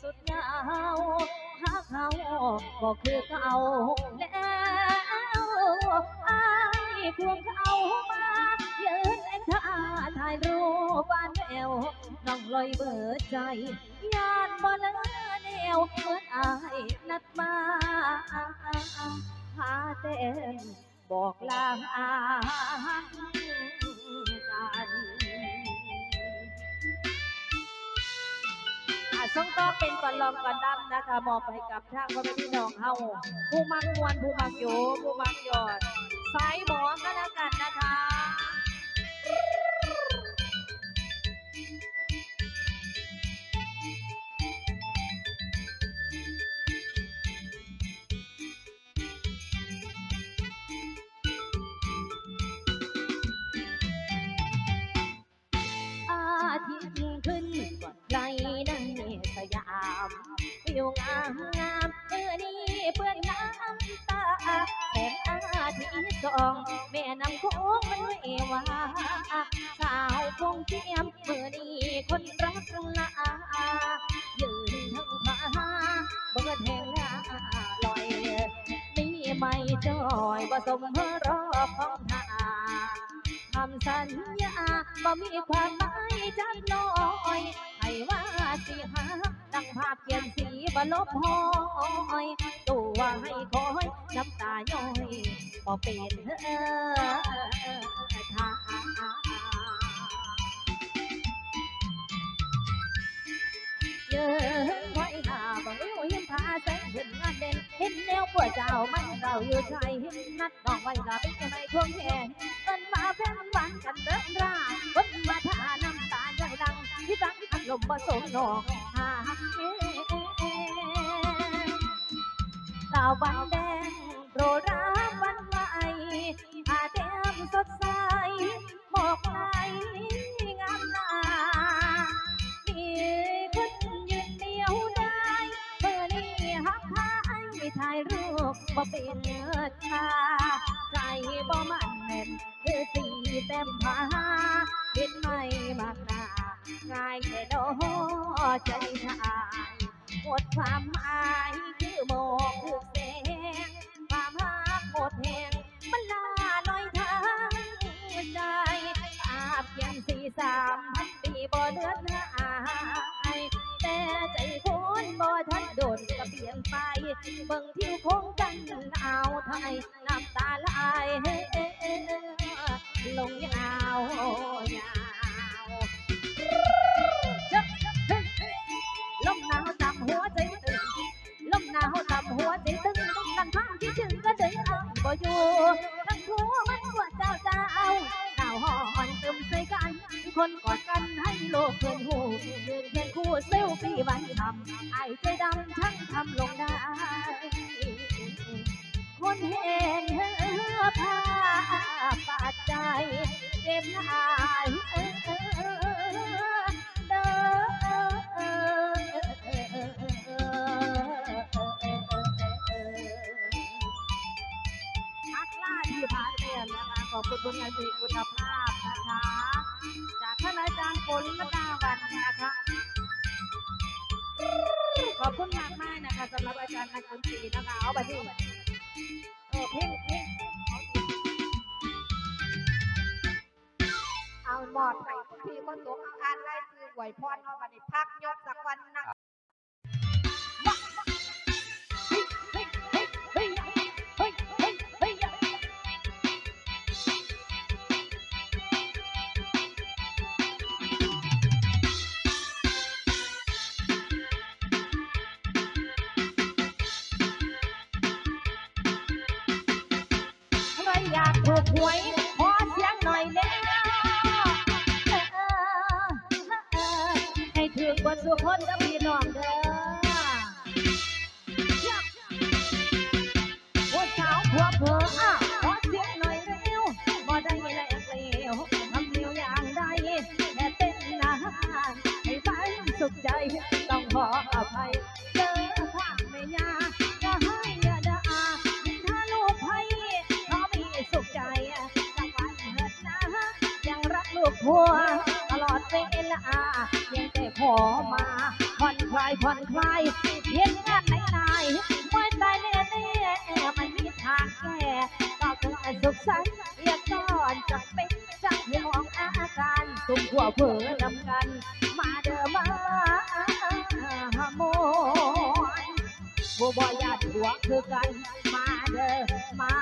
สุดเหงาหาเขาบอกคือเก่าแล้วอายควงเขามายืนเอ็นท่าถ่ายรูปบ้านแอวน้องลอยเบิดใจยานบ่เลอแนวเหมือนอายนัดมาหาเต้นบอกลากัน น้องต่อเป็นก่อนลองก่อนดำนะคะมอบให้กับทางพ่อแม่พี่น้องเฮาผู้มักมวนผู้มักอยู่ผู้มักยอดสายหมอก็แล้วกันนะคะ วงามงามเมื่อนี้เปื้อนน้ำตา แสงอาทิตย์ส่องแม่น้ำโค้งมันเอวาสาวคงเทียมเมื่อนี้คนรักลายืนทั้งผาเบิดแห่งลาลอยนี่ไม่จอยผสมเพื่อรอของทาคำสัญญาบ่มีความหมายจักน้อยให้ว่าสิหาดังภาพเขียนสี บ่ลบห้อยตัวให้คอยน้ำตาย้อยบ่เป็นเออทางยืนไว้หน้าบังวิวยิ้มพาแสงขึ้นงานเด่นเห็นแนวปวดเจ้ามันเราอยู่ใจนัดน้องไว้ลาเป็นยังไงควงแขนเอินมาแฟนหวานกันเริ่มราคนมาทาน้ำตาย่อยลังที่ตั้งอารมณ์ผสมนองหาาวันแดงโปรดรับวันใหม่อาเต็มสดใสหมอกไหลงามนามีคนยืนเดียวได้เมื่อนี้หักหายถ่ายรูปบ่เป็นเนื้อชาใจบ่มันแน่นคือสีเต็มผ้าเห็นไหมมากหนาง่ายแค่ดอใจชาย หมดความหมายคือโมกคือแสงความหักหมดแหงมันลาลอยทางใจอาบเพียงสี่สามพันปีบ่เลือนหายแต่ใจคนบ่ทันโดนก็เปลี่ยนไป เบิ่งทิวคงกันเอาไทยน้ำตาไหลลงยาวยาว อยู่ทั้งหัวมันกว่าเจ้าเจ้าหนาวห่อนตึมใส่กัน คนกอดกันให้โลกเพื่อนหูยืนเคียงคู่เซลฟี่วันทำไอ้ใจดำช่างทำลงได้คนเห็นภาพบาดใจเจ็บหาย อบคุณผลงานเพลงคุณภาพนะคะ จากท่านอาจารย์ฝนกดาวันนะคะขอบคุณมากมากนะคะสำหรับอาจารย์นักดนตรีนะคะเอาไปที่เออเพลงเพลงเอาหมอดไปพี่คนตัวอ่านไล่ซื้อไหวพรเนาะบัดนี้พักยกสักวันนะ ใครอยากถูกหวยขอเสียงหน่อยเด้อให้ถือกว่าสุกคนกับพี่น้องเด้อหัวสาวหัวเผลออะขอเสียงหน่อยเร็วบ่ได้แลกเลี้ยวทำเลี้ยวอย่างใดแค่เต้นนานให้ฝันสุขใจต้องขออภัยัวตลอดเวลาเพียงแต่ขอมาผ่อนคลายผ่อนคลายเห็นงานไหนนายมวยตายแน่แน่ๆไม่มีทางแก้ก็เกิดสุขสันต์เรียกก่อนจะเป็นจังให้มองอาการตุ่มหัวเผลอนำกัน มาเด้อมาโมบัวบอยาดหัวคือกัน มาเด้อมา